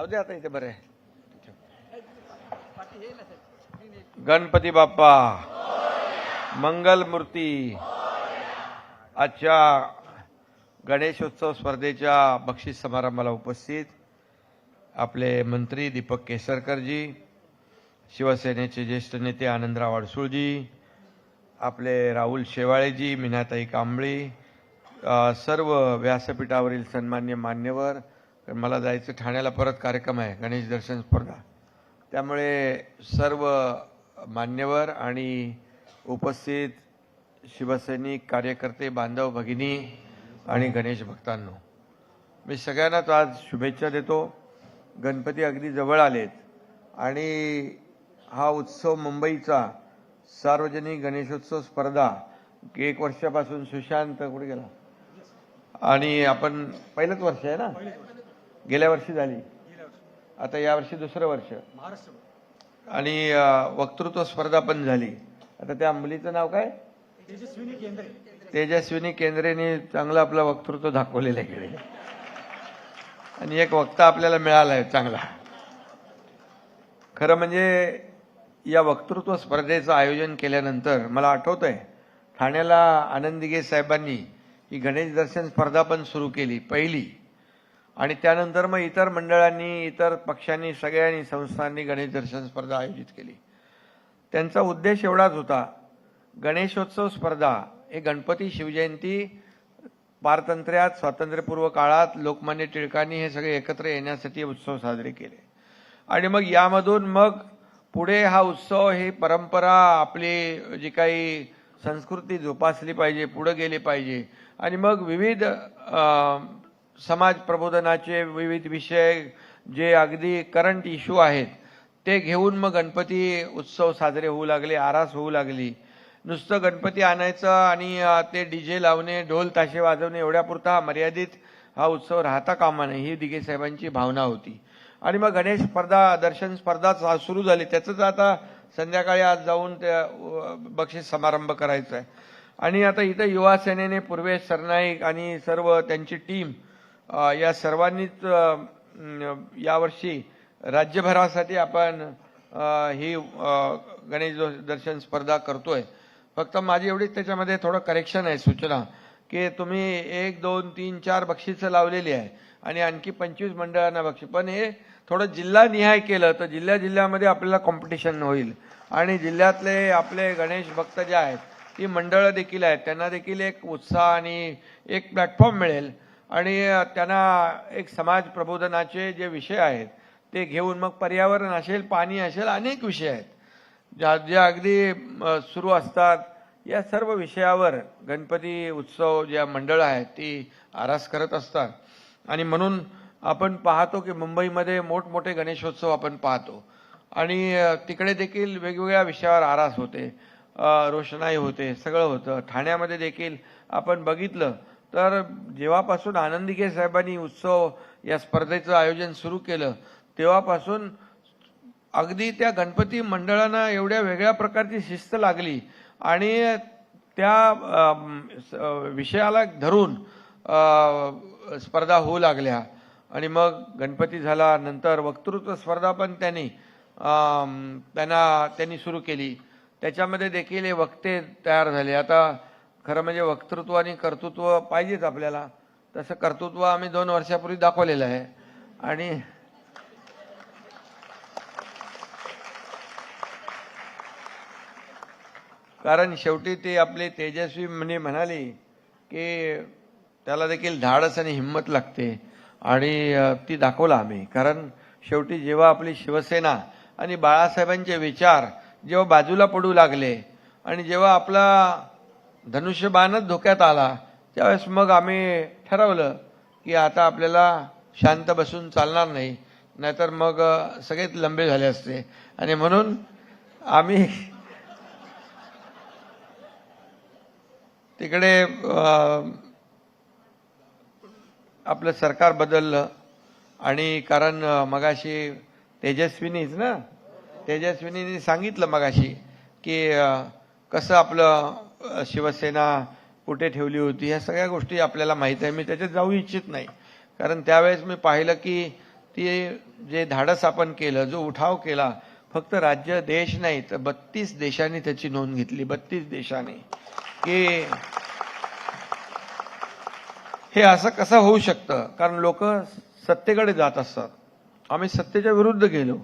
जाऊ दे आता इथे बरं. आहे गणपती बाप्पा. मंगल मूर्ती. आजच्या गणेशोत्सव स्पर्धेच्या बक्षीस समारंभाला उपस्थित आपले मंत्री दीपक केसरकरजी शिवसेनेचे ज्येष्ठ नेते आनंदराव अडसूळजी आपले राहुल शेवाळेजी मीनाताई कांबळी सर्व व्यासपीठावरील सन्मान्य मान्यवर मला जायचं ठाण्याला परत कार्यक्रम आहे गणेश दर्शन स्पर्धा. त्यामुळे सर्व मान्यवर आणि उपस्थित शिवसैनिक कार्यकर्ते बांधव भगिनी आणि गणेश भक्तांनो मी सगळ्यांनाच आज शुभेच्छा देतो. गणपती अगदी जवळ आलेत आणि हा उत्सव मुंबईचा सार्वजनिक गणेशोत्सव स्पर्धा एक वर्षापासून सुशांत कुठे गेला? आणि आपण पहिलंच वर्ष आहे ना? गेल्या वर्षी झाली. आता या वर्षी दुसरं वर्ष. आणि वक्तृत्व स्पर्धा पण झाली. आता त्या मुलीचं नाव काय? तेजस्विनी केंद्रेने चांगलं आपलं वक्तृत्व दाखवलेलं आहे इकडे. आणि एक वक्ता आपल्याला मिळाला आहे चांगला. खरं म्हणजे या वक्तृत्व स्पर्धेचं आयोजन केल्यानंतर मला आठवत आहे ठाण्याला आनंद दिघे साहेबांनी ही गणेश दर्शन स्पर्धा पण सुरू केली पहिली. आणि त्यानंतर मग इतर मंडळांनी इतर पक्षांनी सगळ्यांनी संस्थांनी गणेश दर्शन स्पर्धा आयोजित केली. त्यांचा उद्देश एवढाच होता गणेशोत्सव स्पर्धा हे गणपती शिवजयंती पारतंत्र्यात स्वातंत्र्यपूर्व काळात लोकमान्य टिळकांनी हे सगळे एकत्र येण्यासाठी उत्सव साजरे केले. आणि मग यामधून मग पुढे हा उत्सव ही परंपरा आपली जी काही संस्कृती जोपासली पाहिजे पुढं गेली पाहिजे. आणि मग विविध समाज प्रबोधनाचे विविध विषय जे अगदी करंट इश्यू आहेत ते घेऊन मग गणपती उत्सव साजरे होऊ लागले आरास होऊ लागली. नुसतं गणपती आणायचं आणि ते डी जे लावणे ढोल ताशे वाजवणे एवढ्यापुरता हा मर्यादित हा उत्सव राहता कामा नये ही दिघे साहेबांची भावना होती. आणि मग गणेश स्पर्धा दर्शन स्पर्धा चा- सुरू झाली. त्याचंच आता संध्याकाळी आज जाऊन त्या बक्षीस समारंभ करायचा आहे आणि आता इथं युवा सेनेने पूर्वेश सरनाईक आणि सर्व त्यांची टीम या सर्वांनीच यावर्षी राज्यभरासाठी आपण ही गणेश दर्शन स्पर्धा करतोय. फक्त माझी एवढीच त्याच्यामध्ये थोडं करेक्शन आहे सूचना की तुम्ही एक दोन तीन चार बक्षिसं लावलेली आहे आणि आणखी पंचवीस मंडळांना बक्षीस. पण हे थोडं जिल्हा निहाय केलं तर जिल्ह्या जिल्ह्यामध्ये आपल्याला कॉम्पिटिशन होईल. आणि जिल्ह्यातले आपले गणेश भक्त जे आहेत ती मंडळं देखील आहेत त्यांना देखील एक उत्साह आणि एक प्लॅटफॉर्म मिळेल. आणि त्यांना एक समाज प्रबोधनाचे जे विषय आहेत ते घेऊन मग पर्यावरण असेल पाणी असेल अनेक विषय आहेत. ज्या ज्या अगदी सुरू असतात या सर्व विषयावर गणपती उत्सव ज्या मंडळं आहेत ती आरास करत असतात. आणि म्हणून आपण पाहतो की मुंबईमध्ये मोठमोठे गणेशोत्सव आपण पाहतो. आणि तिकडे देखील वेगवेगळ्या विषयावर आरास होते. रोषणाई होते सगळं होतं. ठाण्यामध्ये देखील आपण बघितलं तर जेव्हापासून आनंदिके साहेबांनी उत्सव या स्पर्धेचं आयोजन सुरू केलं तेव्हापासून अगदी त्या गणपती मंडळांना एवढ्या वेगळ्या प्रकारची शिस्त लागली आणि त्या विषयाला धरून स्पर्धा होऊ लागल्या. आणि मग गणपती झाला नंतर वक्तृत्व स्पर्धा पण त्यांनी त्यांना त्यांनी सुरू केली. त्याच्यामध्ये देखील हे वक्ते तयार झाले. आता खरं म्हणजे वक्तृत्व आणि कर्तृत्व पाहिजेच आपल्याला. तसं कर्तृत्व आम्ही दोन वर्षापूर्वी दाखवलेलं आहे. आणि कारण शेवटी ते आपले तेजस्वी म्हणे म्हणाले की त्याला देखील धाडस आणि हिंमत लागते. आणि ती दाखवला आम्ही. कारण शेवटी जेव्हा आपली शिवसेना आणि बाळासाहेबांचे विचार जेव्हा बाजूला पडू लागले आणि जेव्हा आपला धनुष्यबाणच धोक्यात आला. त्यावेळेस मग आम्ही ठरवलं की आता आपल्याला शांत बसून चालणार नाही. नाहीतर मग सगळेच लंबे झाले असते. आणि म्हणून आम्ही तिकडे आपलं सरकार बदललं. आणि कारण मगाशी तेजस्विनीच ना? तेजस्विनीने सांगितलं मगाशी की कसं आपलं शिवसेना कुठे ठेवली होती ह्या सगळ्या गोष्टी आपल्याला माहीत आहे. मी त्याच्यात जाऊ इच्छित नाही. कारण त्यावेळेस मी पाहिलं की ती जे धाडस आपण केलं जो उठाव केला फक्त राज्य देश नाही तर बत्तीस देशांनी त्याची नोंद घेतली. बत्तीस देशांनी. की हे असं कसं होऊ शकतं? कारण लोक सत्तेकडे जात असतात. आम्ही सत्तेच्या विरुद्ध गेलो.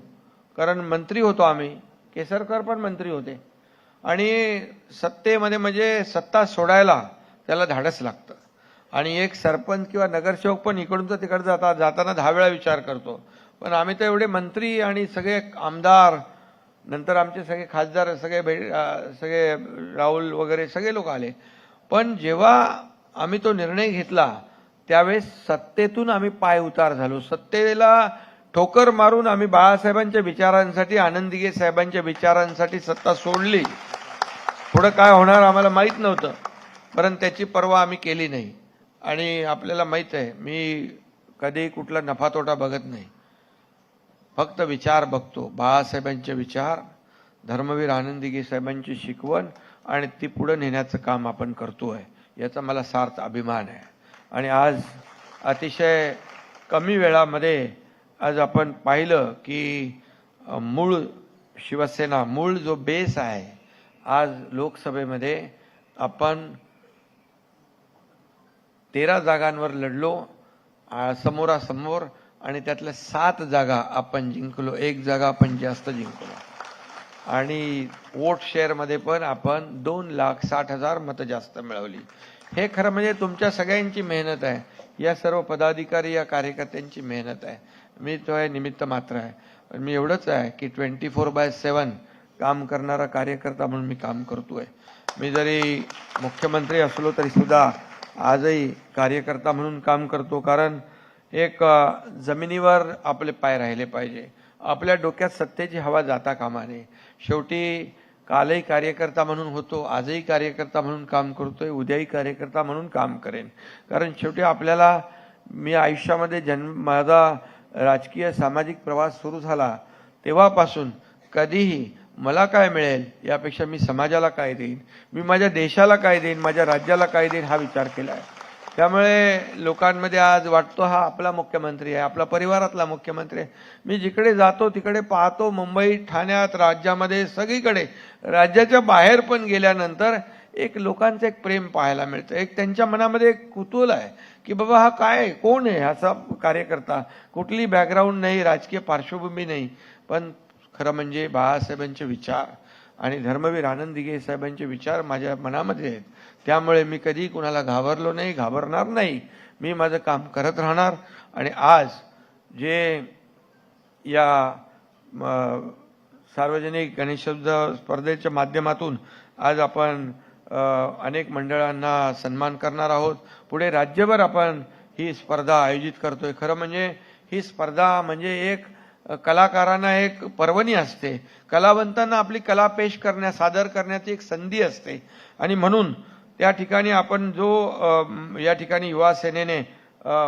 कारण मंत्री होतो आम्ही. केसरकर पण मंत्री होते. आणि सत्तेमध्ये म्हणजे सत्ता सोडायला त्याला धाडस लागतं. आणि एक सरपंच किंवा नगरसेवक पण इकडून तर तिकडं जाता जाताना दहा वेळा विचार करतो. पण आम्ही तर एवढे मंत्री आणि सगळे आमदार नंतर आमचे सगळे खासदार सगळे भेट सगळे राहुल वगैरे सगळे लोक आले. पण जेव्हा आम्ही तो निर्णय घेतला त्यावेळेस सत्तेतून आम्ही पाय उतार झालो. सत्तेला ठोकर मारून आम्ही बाळासाहेबांच्या विचारांसाठी आनंदीगे साहेबांच्या विचारांसाठी सत्ता सोडली. पुढं काय होणार आम्हाला माहीत नव्हतं परंतु त्याची पर्वा आम्ही केली नाही. आणि आपल्याला माहीत आहे मी कधी कुठला नफा तोटा बघत नाही. फक्त विचार बघतो बाळासाहेबांचे विचार धर्मवीर आनंदीगे साहेबांची शिकवण आणि ती पुढं नेण्याचं काम आपण करतो आहे याचा मला सार्थ अभिमान आहे. आणि आज अतिशय कमी वेळामध्ये आज आपण पाहिलं की मूळ शिवसेना मूळ जो बेस आहे आज लोकसभेमध्ये आपण तेरा जागांवर लढलो समोरासमोर आणि त्यातल्या सात जागा आपण जिंकलो. एक जागा आपण जास्त जिंकलो. आणि वोट शेअरमध्ये पण आपण दोन लाख साठ हजार मतं जास्त मिळवली. हे खरं म्हणजे तुमच्या सगळ्यांची मेहनत आहे. या सर्व पदाधिकारी या कार्यकर्त्यांची मेहनत आहे. मी तो आहे निमित्त मात्र आहे. पण मी एवढंच आहे की ट्वेंटी फोर बाय सेवन काम करणारा कार्यकर्ता म्हणून मी काम करतो आहे मी जरी मुख्यमंत्री असलो तरीसुद्धा आजही कार्यकर्ता म्हणून काम करतो कारण एक जमिनीवर आपले पाय राहिले पाहिजे. आपल्या डोक्यात सत्तेची हवा जाता कामा नये शेवटी कालही कार्यकर्ता म्हणून होतो आजही कार्यकर्ता म्हणून काम करतोय उद्याही कार्यकर्ता म्हणून काम करेन. कारण शेवटी आपल्याला मी आयुष्यामध्ये जन्म माझा राजकीय सामाजिक प्रवास सुरू झाला तेव्हापासून कधीही मला काय मिळेल यापेक्षा मी समाजाला काय देईन? मी माझ्या देशाला काय देईन? माझ्या राज्याला काय देईन? हा विचार केला आहे. त्यामुळे लोकांमध्ये आज वाटतो हा आपला मुख्यमंत्री आहे आपला परिवारातला मुख्यमंत्री आहे. मी जिकडे जातो तिकडे पाहतो मुंबई ठाण्यात राज्यामध्ये सगळीकडे राज्याच्या बाहेर पण गेल्यानंतर एक लोकांचं एक प्रेम पाहायला मिळतं. एक त्यांच्या मनामध्ये एक कुतूल आहे की बाबा हा काय कोण आहे असा कार्यकर्ता? कुठली बॅकग्राऊंड नाही राजकीय पार्श्वभूमी नाही. पण खरं म्हणजे बाळासाहेबांचे विचार आणि धर्मवीर आनंद दिघे साहेबांचे विचार माझ्या मनामध्ये आहेत. त्यामुळे मी कधी कुणाला घाबरलो नाही घाबरणार नाही. मी माझं काम करत राहणार. आणि आज जे या सार्वजनिक गणेशोत्सव स्पर्धेच्या माध्यमातून आज आपण अनेक मंडळांना सन्मान करणार आहोत. पुढे राज्यभर आपण ही स्पर्धा आयोजित करतोय. खरं म्हणजे ही स्पर्धा म्हणजे एक कलाकारांना एक पर्वणी असते. कलावंतांना आपली कला पेश करण्या सादर करण्याची एक संधी असते. आणि म्हणून त्या ठिकाणी आपण जो या ठिकाणी युवा सेनेने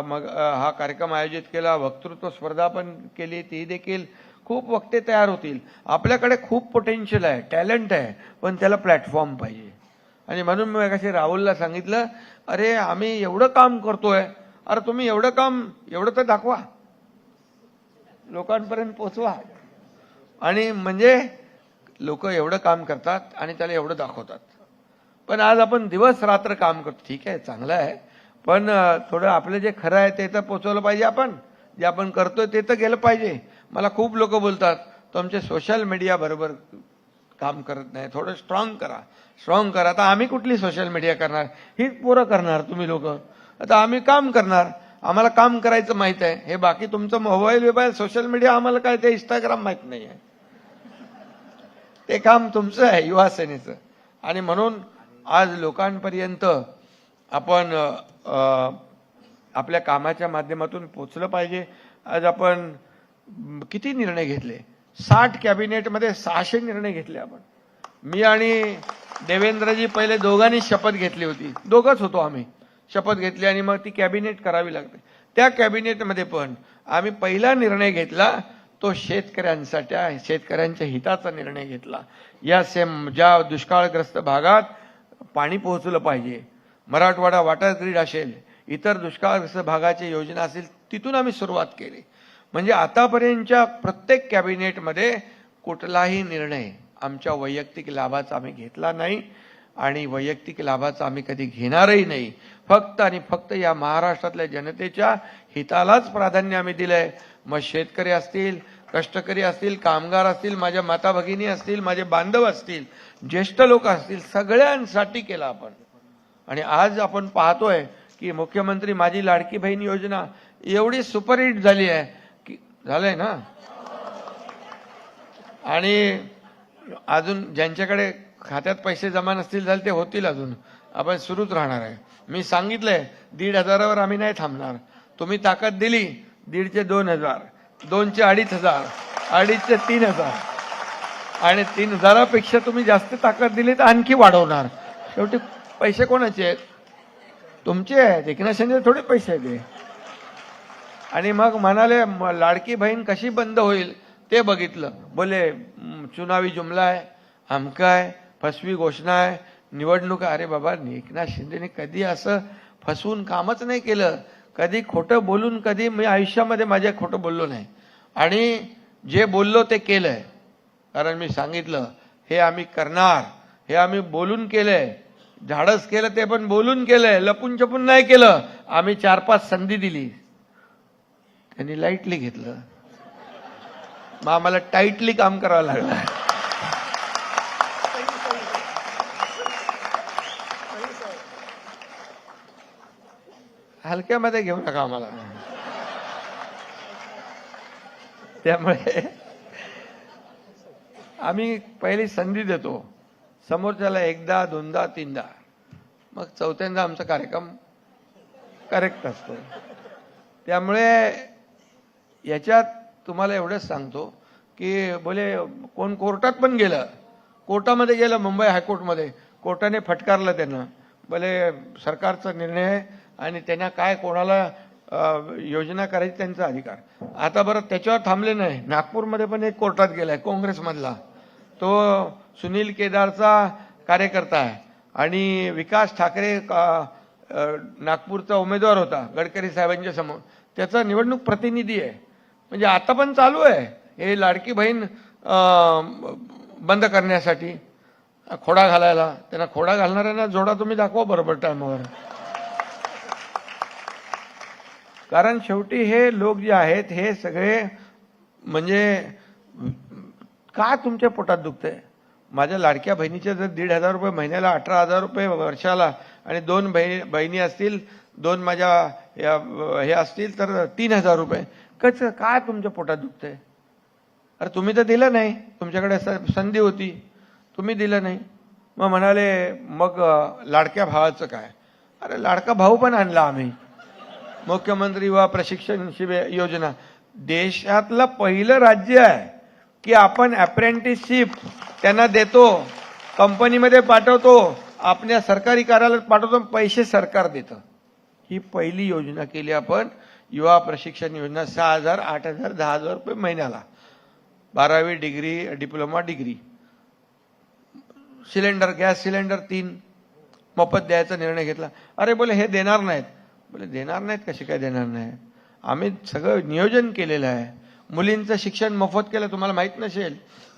मग हा कार्यक्रम आयोजित केला वक्तृत्व स्पर्धा पण केली ती देखील खूप वक्ते तयार होतील. आपल्याकडे खूप पोटेन्शियल आहे टॅलेंट आहे पण त्याला प्लॅटफॉर्म पाहिजे. आणि म्हणून मी कसे राहुलला सांगितलं अरे आम्ही एवढं काम करतोय अरे तुम्ही एवढं काम एवढं तर दाखवा. लोकांपर्यंत पोचवा आणि म्हणजे लोक एवढं काम करतात आणि त्याला एवढं दाखवतात. पण आज आपण दिवस रात्र काम करतो. ठीक आहे चांगलं आहे. पण थोडं आपलं जे खरं आहे ते तर पोचवलं पाहिजे आपण. जे आपण करतोय ते तर गेलं पाहिजे. मला खूप लोक बोलतात तुमचे सोशल मीडिया बरोबर काम करत नाही थोडं स्ट्रॉंग करा. स्ट्रॉंग करा. आता आम्ही कुठली सोशल मीडिया करणार? हीच पोरं करणार तुम्ही लोक. आता आम्ही काम करणार. आम्हाला काम करायचं माहीत आहे. हे बाकी तुमचं मोबाईल बिबाईल सोशल मीडिया आम्हाला काय ते इंस्टाग्राम माहीत नाही आहे. ते काम तुमचं आहे युवा सेनेचं आणि म्हणून आज लोकांपर्यंत आपण आपल्या कामाच्या माध्यमातून पोचलं पाहिजे. आज आपण किती निर्णय घेतले? साठ कॅबिनेटमध्ये सहाशे निर्णय घेतले आपण. मी आणि देवेंद्रजी पहिले दोघांनी शपथ घेतली होती. दोघंच होतो आम्ही. शपथ घेतली आणि मग ती कॅबिनेट करावी लागते. त्या कॅबिनेटमध्ये पण आम्ही पहिला निर्णय घेतला तो शेतकऱ्यांसाठी आहे. शेतकऱ्यांच्या हिताचा निर्णय घेतला. या सेम ज्या दुष्काळग्रस्त भागात पाणी पोहोचलं पाहिजे मराठवाडा वॉटर ग्रीड असेल इतर दुष्काळग्रस्त भागाची योजना असेल तिथून आम्ही सुरुवात केली. म्हणजे आतापर्यंतच्या प्रत्येक कॅबिनेटमध्ये कुठलाही निर्णय आमच्या वैयक्तिक लाभाचा आम्ही घेतला नाही आणि वैयक्तिक लाभाचा आम्ही कधी घेणारही नाही. फक्त आणि फक्त या महाराष्ट्रातल्या जनतेच्या हितालाच प्राधान्य आम्ही दिलंय. मग शेतकरी असतील कष्टकरी असतील कामगार असतील माझ्या माता भगिनी असतील माझे बांधव असतील ज्येष्ठ लोक असतील सगळ्यांसाठी केला आपण. आणि आज आपण पाहतोय की मुख्यमंत्री माझी लाडकी बहीण योजना एवढी सुपरहिट झाली आहे. झालंय ना? आणि अजून ज्यांच्याकडे खात्यात पैसे जमा नसतील झाले ते होतील अजून. आपण सुरूच राहणार आहे. मी सांगितलंय दीड हजारावर आम्ही नाही थांबणार. तुम्ही ताकद दिली दीडचे दोन हजार दोनचे अडीच हजार अडीचचे तीन हजार. आणि तीन हजारापेक्षा तुम्ही जास्त ताकद दिली तर आणखी वाढवणार. शेवटी पैसे कोणाचे आहेत? तुमचे आहेत. एकनाथ शिंदे थोडे पैसे आहेत. आणि मग म्हणाले म- लाडकी बहीण कशी बंद होईल? ते बघितलं. बोले चुनावी जुमला आहे आमका आहे फसवी घोषणा आहे निवडणूक अरे बाबा एकनाथ शिंदेने कधी असं फसवून कामच नाही केलं. कधी खोटं बोलून कधी मी आयुष्यामध्ये माझ्या खोटं बोललो नाही. आणि जे बोललो ते केलंय. कारण मी सांगितलं हे आम्ही करणार हे आम्ही बोलून केलंय. झाडस केलं ते पण बोलून केलंय. लपून छपून नाही केलं. आम्ही चार पाच संधी दिली. त्यांनी लाईटली घेतलं. मग आम्हाला टाईटली काम करावं लागलं. हलक्यामध्ये घेऊ नका आम्हाला. त्यामुळे आम्ही पहिली संधी देतो. समोरच्याला एकदा दोनदा तीनदा. मग चौथ्यांदा आमचा कार्यक्रम करेक्ट असतो. त्यामुळे याच्यात तुम्हाला एवढंच सांगतो की बोले कोण कोर्टात पण गेलं कोर्टामध्ये गेलं मुंबई हायकोर्टमध्ये कोर्टाने फटकारलं त्यांना. बोले सरकारचा निर्णय आहे आणि त्यांना काय कोणाला योजना करायची त्यांचा अधिकार. आता बरं त्याच्यावर थांबले नाही. नागपूरमध्ये पण एक कोर्टात गेला आहे काँग्रेसमधला. तो सुनील केदारचा कार्यकर्ता आहे. आणि विकास ठाकरे का- नागपूरचा उमेदवार होता गडकरी साहेबांच्या समोर. त्याचा निवडणूक प्रतिनिधी आहे. म्हणजे आता पण चालू आहे. हे लाडकी बहीण बंद करण्यासाठी खोडा घालायला. त्यांना खोडा घालणाऱ्यांना जोडा तुम्ही दाखवा बरोबर टायमावर. कारण शेवटी हे लोक जे आहेत हे सगळे म्हणजे का तुमच्या पोटात दुखतंय? माझ्या लाडक्या बहिणीचे जर दीड हजार रुपये महिन्याला अठरा हजार रुपये वर्षाला आणि दोन बहिणी बहिणी असतील दोन माझ्या या- हे असतील तर तीन हजार रुपये. कच काय तुमच्या पोटात दुखतंय? अरे तुम्ही तर दिलं नाही. तुमच्याकडे स- संधी होती. तुम्ही दिलं नाही. मग म्हणाले मग लाडक्या भावाचं काय? अरे लाडका भाऊ पण आणला आम्ही. मुख्यमंत्री व प्रशिक्षण शिबिर योजना. देशातलं पहिलं राज्य आहे की आपण अप्रेंटिसशिप त्यांना देतो कंपनीमध्ये पाठवतो आपल्या सरकारी कार्यालयात पाठवतो पैसे सरकार देतं. ही पहिली योजना केली आपण. युवा प्रशिक्षण योजना सहा हजार आठ हजार दहा हजार रुपये महिन्याला. बारावी degree diploma degree. Cylinder gas cylinder तीन. मोफत द्यायचा निर्णय घेतला. अरे बोले हे देणार नाहीत. बोले देणार नाहीत कसे काय देणार नाही आम्ही सगळं नियोजन केलेलं आहे. मुलींचं शिक्षण मोफत केलं तुम्हाला माहीत नसेल.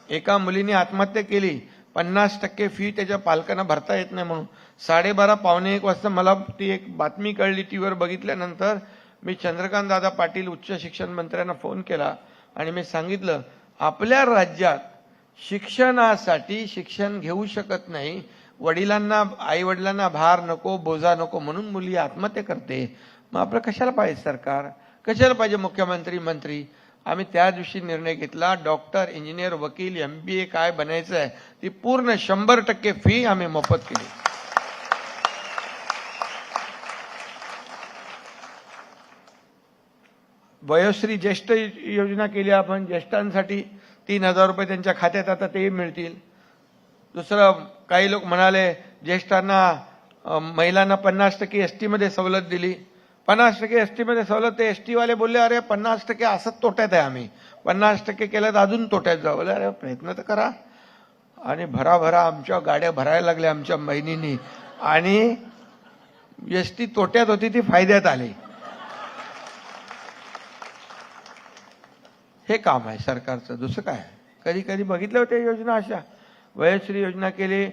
एका मुलीने आत्महत्या केली. पन्नास टक्के फी त्याच्या पालकांना भरता येत नाही म्हणून. साडेबारा पावणे एक वाजता मला ती एक बातमी कळली टी व्हीवर बघितल्यानंतर मी चंद्रकांत दादा पाटील उच्च शिक्षण मंत्र्यांना फोन केला आणि मी सांगितलं आपल्या राज्यात शिक्षणासाठी शिक्षण घेऊ शकत नाही. वडिलांना आई वडिलांना भार नको बोजा नको म्हणून मुली आत्महत्या करते. मग आपलं कशाला पाहिजे सरकार? कशाला पाहिजे मुख्यमंत्री मंत्री? आम्ही त्या दिवशी निर्णय घेतला. डॉक्टर इंजिनियर वकील एम बी ए काय बनायचं आहे ती पूर्ण शंभर टक्के फी आम्ही मोफत केली. वयोश्री ज्येष्ठ योजना केली आपण ज्येष्ठांसाठी तीन हजार रुपये त्यांच्या खात्यात आता तेही मिळतील. दुसरं काही लोक म्हणाले ज्येष्ठांना महिलांना पन्नास टक्के एस टीमध्ये सवलत दिली. पन्नास टक्के एस टीमध्ये सवलत ते एस टीवाले बोलले अरे पन्नास टक्के असंच तोट्यात आहे आम्ही. पन्नास टक्के केलं तर अजून तोट्यात जाऊ अरे प्रयत्न तर करा. आणि भराभरा आमच्या गाड्या भरायला लागल्या आमच्या बहिणींनी. आणि एस टी तोट्यात होती ती फायद्यात आली. हे काम आहे सरकारचं. दुसरं काय? कधी कधी बघितल्या होत्या योजना अशा. वयश्री योजना केली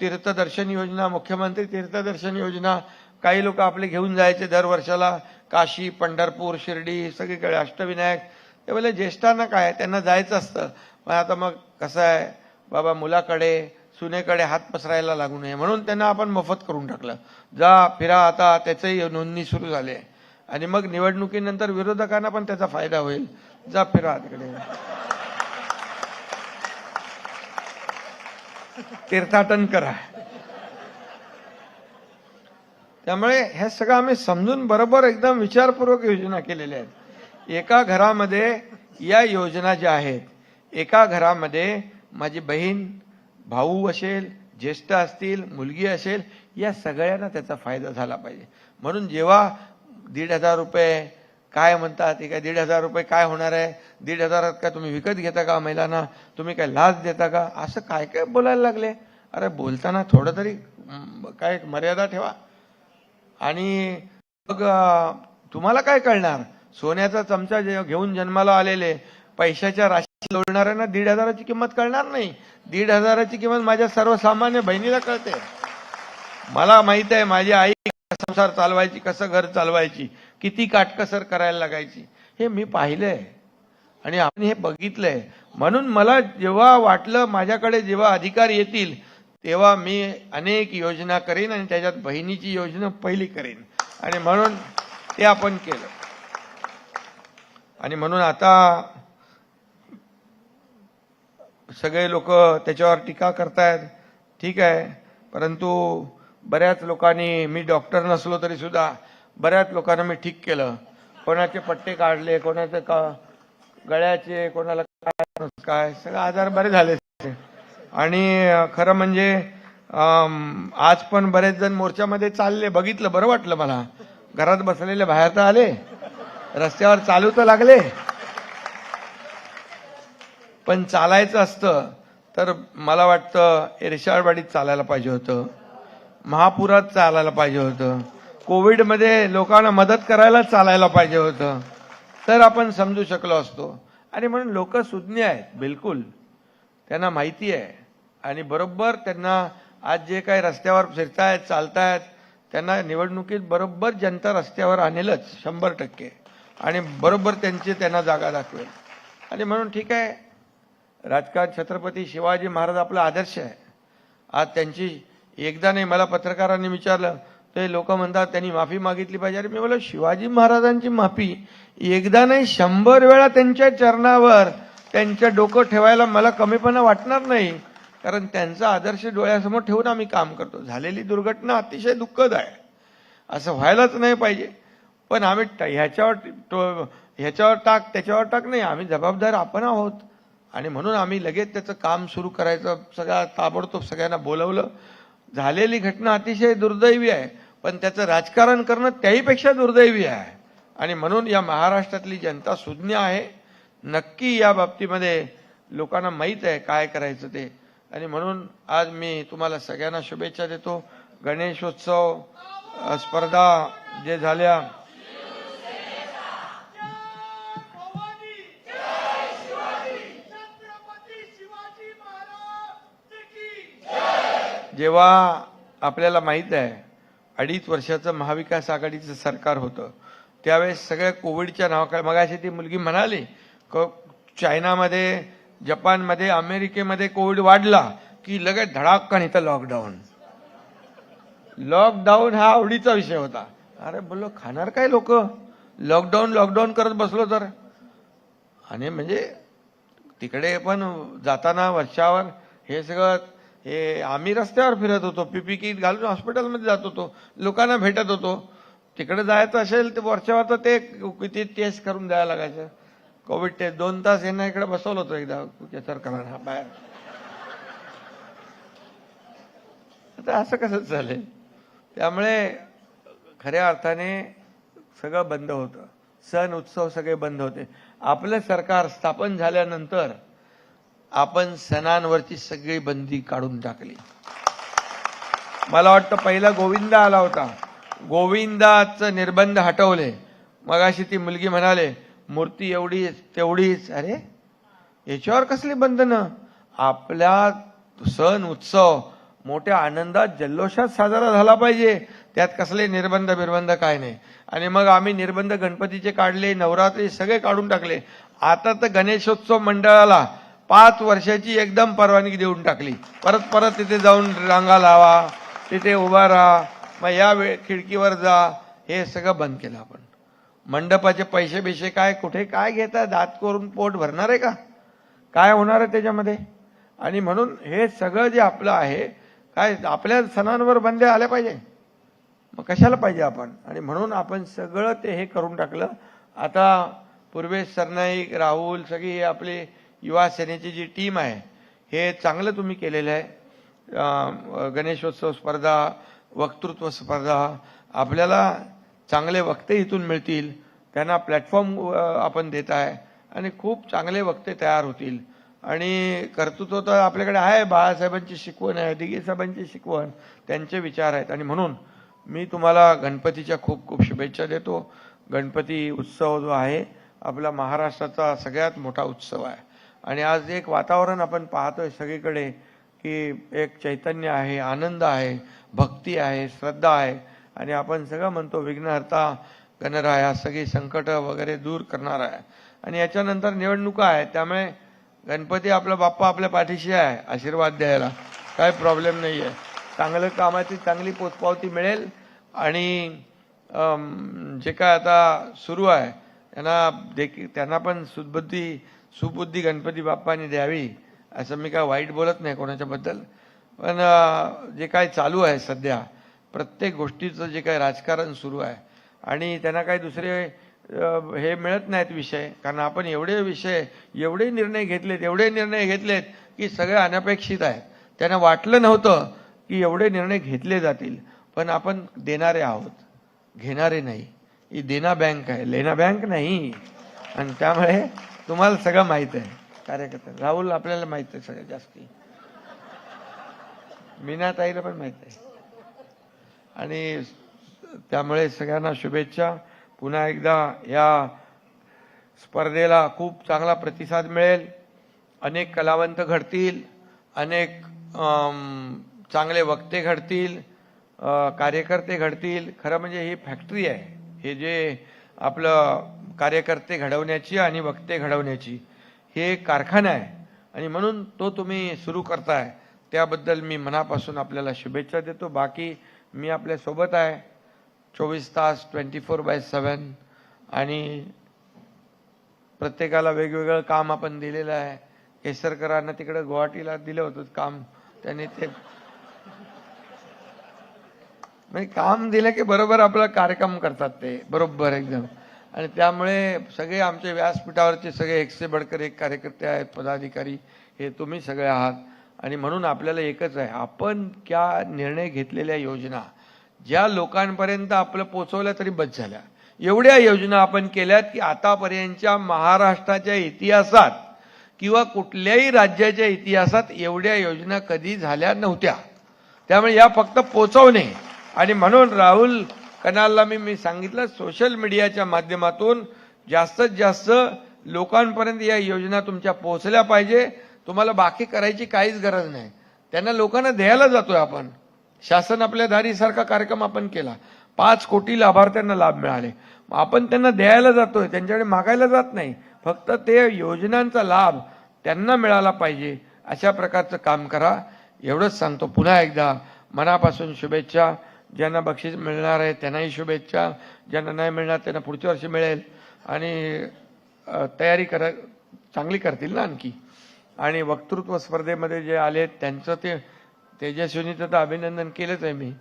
तीर्थदर्शन योजना मुख्यमंत्री तीर्थदर्शन योजना. काही लोक आपले घेऊन जायचे दर वर्षाला. काशी पंढरपूर शिर्डी सगळीकडे अष्टविनायक. ते बोले ज्येष्ठांना काय त्यांना जायचं असतं. पण आता मग कसं आहे? बाबा मुलाकडे सुनेकडे हात पसरायला लागू नये. म्हणून त्यांना आपण मोफत करून टाकलं. जा फिरा आता. त्याचंही नोंदणी सुरू झाली आहे. आणि मग निवडणुकीनंतर विरोधकांना पण त्याचा फायदा होईल. जा फिरा तिकडे तीर्थाटन करा त्यामुळे हे सगळं आम्ही समजून बरोबर एकदम विचारपूर्वक योजना केलेल्या आहेत. एका घरामध्ये या योजना ज्या आहेत एका घरामध्ये माझी बहीण भाऊ असेल ज्येष्ठ असतील मुलगी असेल या सगळ्यांना त्याचा फायदा झाला पाहिजे. म्हणून जेव्हा दीड हजार रुपये काय म्हणतात? हे काय दीड हजार रुपये काय होणार आहे? दीड हजारात काय तुम्ही विकत घेता का महिलांना? तुम्ही काय लाच देता का? असं काय काय बोलायला लागले? अरे बोलताना थोडं तरी काय मर्यादा ठेवा. आणि मग तुम्हाला काय कळणार? सोन्याचा चमचा जे घेऊन जन्माला आलेले पैशाच्या राशी लोळणाऱ्यांना दीड हजाराची किंमत कळणार नाही. दीड हजाराची किंमत माझ्या सर्वसामान्य बहिणीला कळते. मला माहीत आहे माझी आई संसार चालवायची कसं घर चालवायची किती काटकसर करायला लागायची हे मी पाहिलंय. आणि आपण हे बघितलंय. म्हणून मला जेव्हा वाटलं माझ्याकडे जेव्हा अधिकार येतील तेव्हा मी अनेक योजना करेन आणि त्याच्यात बहिणीची योजना पहिली करेन. आणि म्हणून ते आपण केलं. आणि म्हणून आता सगळे लोक त्याच्यावर टीका करतायत. ठीक आहे. परंतु बऱ्याच लोकांनी मी डॉक्टर नसलो तरी सुद्धा बऱ्याच लोकांना मी ठीक केलं. कोणाचे पट्टे काढले कोणाचे का गळ्याचे कोणाला काय काय सगळे आजार बरे झाले. आणि खरं म्हणजे आज पण बरेच जण मोर्चामध्ये चालले बघितलं बरं वाटलं मला. घरात बसलेले बाहेर तर आले रस्त्यावर चालू तर लागले. पण चालायचं असतं तर मला वाटतं इरशाळवाडीत चालायला पाहिजे होतं. महापुरात चालायला पाहिजे होतं. कोविडमध्ये लोकांना मदत करायला चालायला पाहिजे होतं. तर आपण समजू शकलो असतो. आणि म्हणून लोक सुज्ञ आहेत बिलकुल. त्यांना माहिती आहे. आणि बरोबर त्यांना आज जे काही रस्त्यावर फिरतायत चालतायत त्यांना निवडणुकीत बरोबर जनता रस्त्यावर आणेलच शंभर टक्के. आणि बरोबर त्यांची त्यांना जागा दाखवेल. आणि म्हणून ठीक आहे. राजकारण छत्रपती शिवाजी महाराज आपला आदर्श आहे. आज त्यांची एकदा नाही मला पत्रकारांनी विचारलं ते लोक म्हणतात त्यांनी माफी मागितली पाहिजे. अरे मी बोला शिवाजी महाराजांची माफी एकदा नाही शंभर वेळा त्यांच्या चरणावर त्यांच्या डोकं ठेवायला मला कमीपणा वाटणार नाही. कारण त्यांचा आदर्श डोळ्यासमोर ठेवून आम्ही काम करतो. झालेली दुर्घटना अतिशय दुःखद आहे असं व्हायलाच नाही पाहिजे. पण आम्ही ट- ह्याच्यावर ह्याच्यावर टाक त्याच्यावर टाक नाही. आम्ही जबाबदार आपण आहोत. आणि म्हणून आम्ही लगेच त्याचं काम सुरू करायचं सगळ्या ताबडतोब सगळ्यांना बोलवलं. झालेली घटना अतिशय दुर्दैवी आहे. पण त्याचं राजकारण करणं त्याहीपेक्षा दुर्दैवी आहे. आणि म्हणून या महाराष्ट्रातली जनता सुज्ञ आहे. नक्की या बाबतीमध्ये लोकांना माहीत आहे काय करायचं ते. आणि म्हणून आज मी तुम्हाला सगळ्यांना शुभेच्छा देतो. गणेशोत्सव स्पर्धा जे झाल्या भवानी जय शिवाजी छत्रपती शिवाजी महाराज की जेव्हा आपल्याला माहीत आहे अडीच वर्षाचं महाविकास आघाडीचं सरकार होतं त्यावेळेस सगळ्या कोविडच्या नावाखाली मगाशी ती मुलगी म्हणाली क चायनामध्ये जपानमध्ये अमेरिकेमध्ये कोविड वाढला की लगेच धडाक्कन इथं लॉकडाऊन लॉकडाऊन हा आवडीचा विषय होता. अरे बोललो खाणार काय लोक? लॉकडाऊन लॉकडाऊन करत बसलो तर. आणि म्हणजे तिकडे पण जाताना वर्षावर हे सगळं हे आम्ही रस्त्यावर फिरत होतो पीपी किट घालून हॉस्पिटलमध्ये जात होतो लोकांना भेटत होतो. तिकडे जायचं असेल तर वर्षावर तर ते किती टेस्ट करून द्यायला लागायचं. कोविड टेस्ट दोन तास यांना इकडे बसवलं होतं एकदा सरकारला बाहेर. आता असं कसं चालेल? त्यामुळे खऱ्या अर्थाने सगळं बंद होतं. सण उत्सव सगळे बंद होते. आपलं सरकार स्थापन झाल्यानंतर आपण सणांवरची सगळी बंदी काढून टाकली. मला वाटतं पहिला गोविंदा आला होता. गोविंदाचं निर्बंध हटवले. मगाशी ती मुलगी म्हणाले मूर्ती एवढीच तेवढीच. अरे याच्यावर कसली बंधनं? आपल्या सण उत्सव मोठ्या आनंदात जल्लोषात साजरा झाला पाहिजे. त्यात कसले निर्बंध बिर्बंध काय नाही. आणि मग आम्ही निर्बंध गणपतीचे काढले नवरात्री सगळे काढून टाकले. आता तर गणेशोत्सव मंडळाला पाच वर्षाची एकदम परवानगी देऊन टाकली. परत परत तिथे जाऊन रांगा लावा तिथे उभा राहा मग या वेळ खिडकीवर जा. हे सगळं बंद केलं आपण. मंडपाचे पैसे बिशे काय कुठे काय घेता दात करून पोट भरणार आहे का? काय होणार आहे त्याच्यामध्ये? आणि म्हणून हे सगळं जे आपलं आहे काय आपल्या सणांवर बंदे आल्या पाहिजे. मग कशाला पाहिजे आपण? आणि म्हणून आपण सगळं ते हे करून टाकलं. आता पूर्वेश सरनाईक राहुल सगळी हे आपली युवा सेनेची जी टीम आहे हे चांगलं तुम्ही केलेलं आहे. गणेशोत्सव स्पर्धा वक्तृत्व स्पर्धा आपल्याला चांगले वक्ते इथून मिळतील. त्यांना प्लॅटफॉर्म आपण देत आहे आणि खूप चांगले वक्ते तयार होतील. आणि कर्तृत्व तर आपल्याकडे आहे बाळासाहेबांची शिकवण आहे दिगेसाहेबांची शिकवण त्यांचे विचार आहेत. आणि म्हणून मी तुम्हाला गणपतीच्या खूप खूप शुभेच्छा देतो. गणपती उत्सव जो आहे आपला महाराष्ट्राचा सगळ्यात मोठा उत्सव आहे. आणि आज एक वातावरण आपण पाहतोय सगळीकडे की एक चैतन्य आहे आनंद आहे भक्ती आहे श्रद्धा आहे. आणि आपण सगळं म्हणतो विघ्नहर्ता गणराया सगळी संकट वगैरे दूर करणार आहे. आणि याच्यानंतर निवडणुका आहे त्यामुळे गणपती आपला बाप्पा आपल्या पाठीशी आहे आशीर्वाद द्यायला. काय प्रॉब्लेम नाही आहे चांगलं कामाची चांगली पोचपावती मिळेल. आणि जे काय आता सुरू आहे त्यांना देखील त्यांना पण सुदबुद्धी सुबुद्धी गणपती बाप्पाने द्यावी असं मी काय वाईट बोलत नाही कोणाच्याबद्दल. पण जे काय चालू आहे सध्या प्रत्येक गोष्टीचं जे काय राजकारण सुरू आहे आणि त्यांना काही दुसरे हे मिळत नाहीत विषय कारण आपण एवढे विषय एवढे निर्णय घेतलेत एवढे निर्णय घेतलेत की सगळे अनपेक्षित आहेत. त्यांना वाटलं नव्हतं की एवढे निर्णय घेतले जातील पण आपण देणारे आहोत घेणारे नाही. ही देना बँक आहे लेना बँक नाही. आणि त्यामुळे तुम्हाला सगळं माहीत आहे. कार्यकर्ता राहुल आपल्याला माहीत आहे सगळं जास्ती. मीनाताईला पण माहीत आहे. आणि त्यामुळे सगळ्यांना शुभेच्छा. पुन्हा एकदा या स्पर्धेला खूप चांगला प्रतिसाद मिळेल. अनेक कलावंत घडतील. अनेक चांगले वक्ते घडतील. कार्यकर्ते घडतील. खरं म्हणजे ही फॅक्टरी आहे. हे जे आपलं कार्यकर्ते घडवण्याची आणि वक्ते घडवण्याची. हे एक कारखाना आहे. आणि म्हणून तो तुम्ही सुरू करताय. त्याबद्दल मी मनापासून आपल्याला शुभेच्छा देतो. बाकी मी आपल्यासोबत आहे. चोवीस तास ट्वेंटी फोर बाय सेवन आणि प्रत्येकाला वेगवेगळं काम आपण दिलेलं आहे. केसरकरांना तिकडे गुवाहाटीला दिलं होतं काम. त्यांनी ते म्हणजे काम दिलं की बरोबर आपला कार्यक्रम करतात ते. बरोबर एकदम. आणि त्यामुळे सगळे आमचे व्यासपीठावरचे सगळे एक्से बडकर एक कार्यकर्ते आहेत पदाधिकारी हे तुम्ही सगळे आहात. आणि म्हणून आपल्याला एकच आहे आपण क्या निर्णय घेतलेल्या योजना ज्या लोकांपर्यंत आपलं पोचवल्या तरी बस झाल्या. एवढ्या योजना आपण केल्यात की आतापर्यंतच्या महाराष्ट्राच्या इतिहासात किंवा कुठल्याही राज्याच्या इतिहासात एवढ्या योजना कधी झाल्या नव्हत्या. त्यामुळे या फक्त पोचवणे. आणि म्हणून राहुल कनालला मी मी सांगितलं सोशल मीडियाच्या माध्यमातून जास्तीत जास्त लोकांपर्यंत या योजना तुमच्या पोहोचल्या पाहिजे. तुम्हाला बाकी करायची काहीच गरज नाही. त्यांना लोकांना द्यायला जातोय आपण. शासन आपल्या दारीसारखा कार्यक्रम आपण केला. पाच कोटी लाभार्थ्यांना लाभ मिळाले. मग आपण त्यांना द्यायला जातोय त्यांच्याकडे मागायला जात नाही. फक्त ते योजनांचा लाभ त्यांना मिळाला पाहिजे अशा प्रकारचं काम करा. एवढंच सांगतो. पुन्हा एकदा मनापासून शुभेच्छा. ज्यांना बक्षीस मिळणार आहे त्यांनाही शुभेच्छा. ज्यांना नाही मिळणार त्यांना पुढच्या वर्षी मिळेल. आणि तयारी करा चांगली करतील ना आणखी. आणि वक्तृत्व स्पर्धेमध्ये जे आले त्यांचं ते तेजस्विनीचं तर अभिनंदन केलंच आहे मी.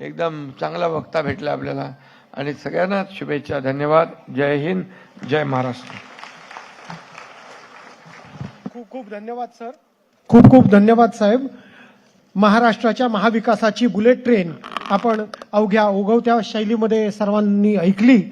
एकदम चांगला वक्ता भेटला आपल्याला. आणि सगळ्यांना शुभेच्छा धन्यवाद. जय हिंद जय महाराष्ट्र. खूप खूप धन्यवाद सर. खूप खूप धन्यवाद साहेब. महाराष्ट्राच्या महाविकासाची बुलेट ट्रेन आपण अवघ्या ओघवत्या शैलीमध्ये सर्वांनी ऐकली.